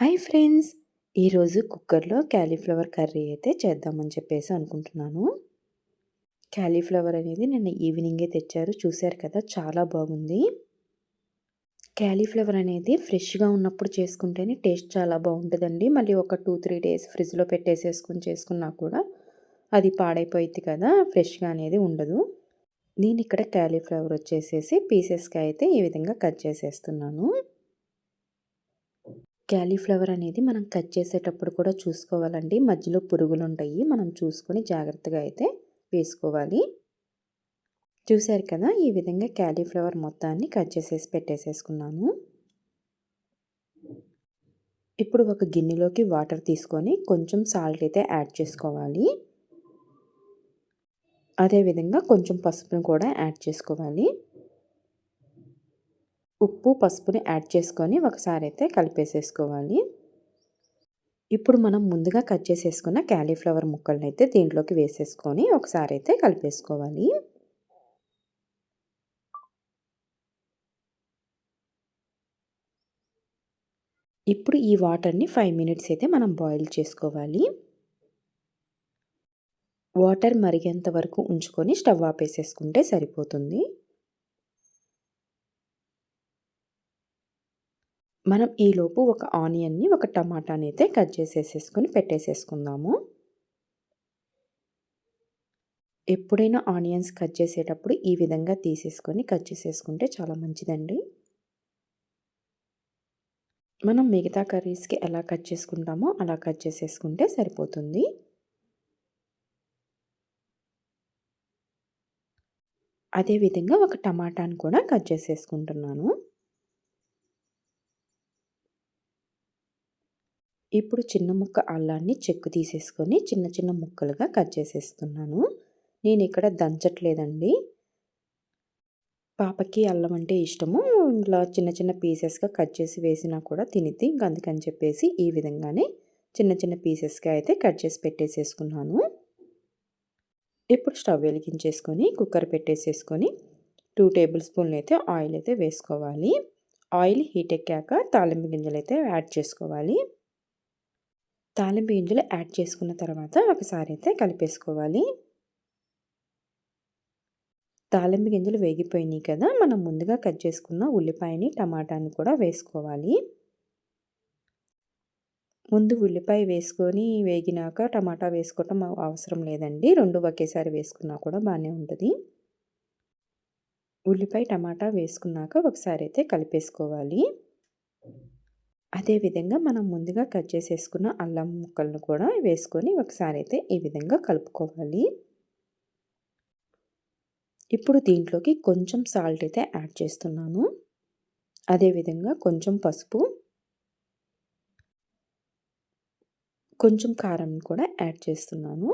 Hi friends. ఈరోజు కుక్కర్లో cauliflower curry అయితే చేద్దామని చెప్పేసి అనుకుంటున్నాను. క్యాలీఫ్లవర్ అనేది నిన్న ఈవినింగే తెచ్చారు. చూశారు కదా చాలా బాగుంది. క్యాలీఫ్లవర్ అనేది ఫ్రెష్గా ఉన్నప్పుడు చేసుకుంటేనే టేస్ట్ చాలా బాగుంటుందండి. మళ్ళీ ఒక టూ త్రీ డేస్ ఫ్రిడ్జ్లో పెట్టేసేసుకుని చేసుకున్నా కూడా అది పాడైపోయింది కదా ఫ్రెష్గా అనేది ఉండదు. నేను ఇక్కడ క్యాలీఫ్లవర్ వచ్చేసేసి పీసెస్కి అయితే ఈ విధంగా కట్ చేసేస్తున్నాను. క్యాలీఫ్లవర్ అనేది మనం కట్ చేసేటప్పుడు కూడా చూసుకోవాలండి. మధ్యలో పురుగులు ఉంటాయి మనం చూసుకొని జాగ్రత్తగా అయితే వేసుకోవాలి. చూశారు కదా ఈ విధంగా క్యాలీఫ్లవర్ మొత్తాన్ని కట్ చేసేసి పెట్టేసేసుకున్నాను. ఇప్పుడు ఒక గిన్నెలోకి వాటర్ తీసుకొని కొంచెం సాల్ట్ అయితే యాడ్ చేసుకోవాలి. అదేవిధంగా కొంచెం పసుపును కూడా యాడ్ చేసుకోవాలి. ఉప్పు పసుపుని యాడ్ చేసుకొని ఒకసారి అయితే కలిపేసేసుకోవాలి. ఇప్పుడు మనం ముందుగా కట్ చేసేసుకున్న క్యాలీఫ్లవర్ ముక్కలను అయితే దీంట్లోకి వేసేసుకొని ఒకసారి అయితే కలిపేసుకోవాలి. ఇప్పుడు ఈ వాటర్ని ఫైవ్ మినిట్స్ అయితే మనం బాయిల్ చేసుకోవాలి. వాటర్ మరిగేంత వరకు ఉంచుకొని స్టవ్ ఆపేసేసుకుంటే సరిపోతుంది. మనం ఈలోపు ఒక ఆనియన్ని ఒక టమాటాని అయితే కట్ చేసేసేసుకొని పెట్టేసేసుకుందాము. ఎప్పుడైనా ఆనియన్స్ కట్ చేసేటప్పుడు ఈ విధంగా తీసేసుకొని కట్ చేసేసుకుంటే చాలా మంచిదండి. మనం మిగతా కర్రీస్కి ఎలా కట్ చేసుకుంటామో అలా కట్ చేసేసుకుంటే సరిపోతుంది. అదేవిధంగా ఒక టమాటాను కూడా కట్ చేసేసుకుంటున్నాను. ఇప్పుడు చిన్న ముక్క అల్లాన్ని చెక్కు తీసేసుకొని చిన్న చిన్న ముక్కలుగా కట్ చేసేస్తున్నాను. నేను ఇక్కడ దంచట్లేదండి. పాపకి అల్లం అంటే ఇష్టము. ఇలా చిన్న చిన్న పీసెస్గా కట్ చేసి వేసినా కూడా తినిద్ది. ఇంక అందుకని చెప్పేసి ఈ విధంగానే చిన్న చిన్న పీసెస్గా అయితే కట్ చేసి పెట్టేసేసుకున్నాను. ఇప్పుడు స్టవ్ వెలిగించేసుకొని కుక్కర్ పెట్టేసేసుకొని టూ టేబుల్ స్పూన్లు అయితే ఆయిల్ అయితే వేసుకోవాలి. ఆయిల్ హీట్ ఎక్కాక తాలింపు గింజలు అయితే యాడ్ చేసుకోవాలి. తాలింపు గింజలు యాడ్ చేసుకున్న తర్వాత ఒకసారి అయితే కలిపేసుకోవాలి. తాలింపు గింజలు వేగిపోయినాయి కదా మనం ముందుగా కట్ చేసుకున్న ఉల్లిపాయని టమాటాని కూడా వేసుకోవాలి. ముందు ఉల్లిపాయ వేసుకొని వేగినాక టమాటా వేసుకోవటం అవసరం లేదండి. రెండు ఒకేసారి వేసుకున్నా కూడా బాగానే ఉంటుంది. ఉల్లిపాయ టమాటా వేసుకున్నాక ఒకసారి అయితే కలిపేసుకోవాలి. అదేవిధంగా మనం ముందుగా కట్ చేసేసుకున్న అల్లం ముక్కలను కూడా వేసుకొని ఒకసారి అయితే ఈ విధంగా కలుపుకోవాలి. ఇప్పుడు దీంట్లోకి కొంచెం సాల్ట్ అయితే యాడ్ చేస్తున్నాను. అదేవిధంగా కొంచెం పసుపు కొంచెం కారం కూడా యాడ్ చేస్తున్నాను.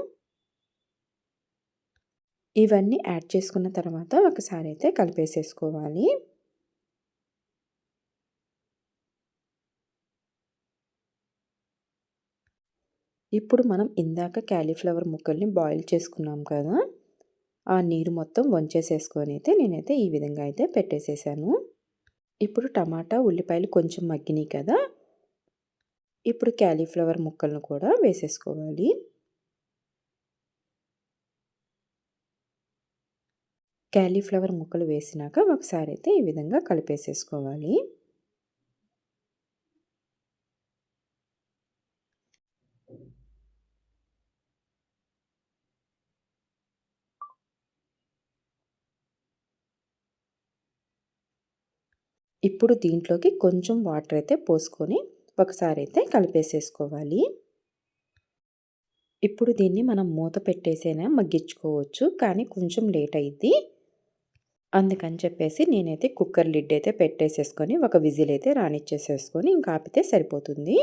ఇవన్నీ యాడ్ చేసుకున్న తర్వాత ఒకసారి అయితే కలిపేసేసుకోవాలి. ఇప్పుడు మనం ఇందాక క్యాలీఫ్లవర్ ముక్కల్ని బాయిల్ చేసుకున్నాం కదా ఆ నీరు మొత్తం వంచేసేసుకొని అయితే నేనైతే ఈ విధంగా అయితే పెట్టేసేసాను. ఇప్పుడు టమాటా ఉల్లిపాయలు కొంచెం మగ్గినాయి కదా ఇప్పుడు క్యాలీఫ్లవర్ ముక్కలను కూడా వేసేసుకోవాలి. క్యాలీఫ్లవర్ ముక్కలు వేసినాక ఒకసారి అయితే ఈ విధంగా కలిపేసేసుకోవాలి. ఇప్పుడు దీంట్లోకి కొంచెం వాటర్ అయితే పోసుకొని ఒకసారి అయితే కలిపేసేసుకోవాలి. ఇప్పుడు దీన్ని మనం మూత పెట్టేసైనా మగ్గించుకోవచ్చు కానీ కొంచెం లేట్ అయింది అందుకని చెప్పేసి నేనైతే కుక్కర్ లిడ్ అయితే పెట్టేసేసుకొని ఒక విజిల్ అయితే రానిచ్చేసేసుకొని ఇంకా ఆపితే సరిపోతుంది.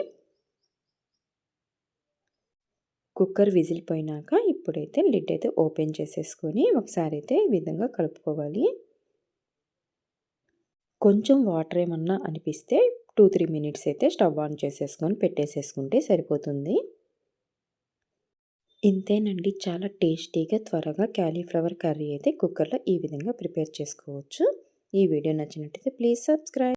కుక్కర్ విజిల్ పోయినాక ఇప్పుడైతే లిడ్ అయితే ఓపెన్ చేసేసుకొని ఒకసారి అయితే ఈ విధంగా కలుపుకోవాలి. కొంచెం వాటర్ ఏమన్నా అనిపిస్తే టూ త్రీ మినిట్స్ అయితే స్టవ్ ఆన్ చేసేసుకొని పెట్టేసేసుకుంటే సరిపోతుంది. ఇంతేనండి. చాలా టేస్టీగా త్వరగా క్యాలీఫ్లవర్ కర్రీ అయితే కుక్కర్లో ఈ విధంగా ప్రిపేర్ చేసుకోవచ్చు. ఈ వీడియో నచ్చినట్టయితే ప్లీజ్ సబ్స్క్రైబ్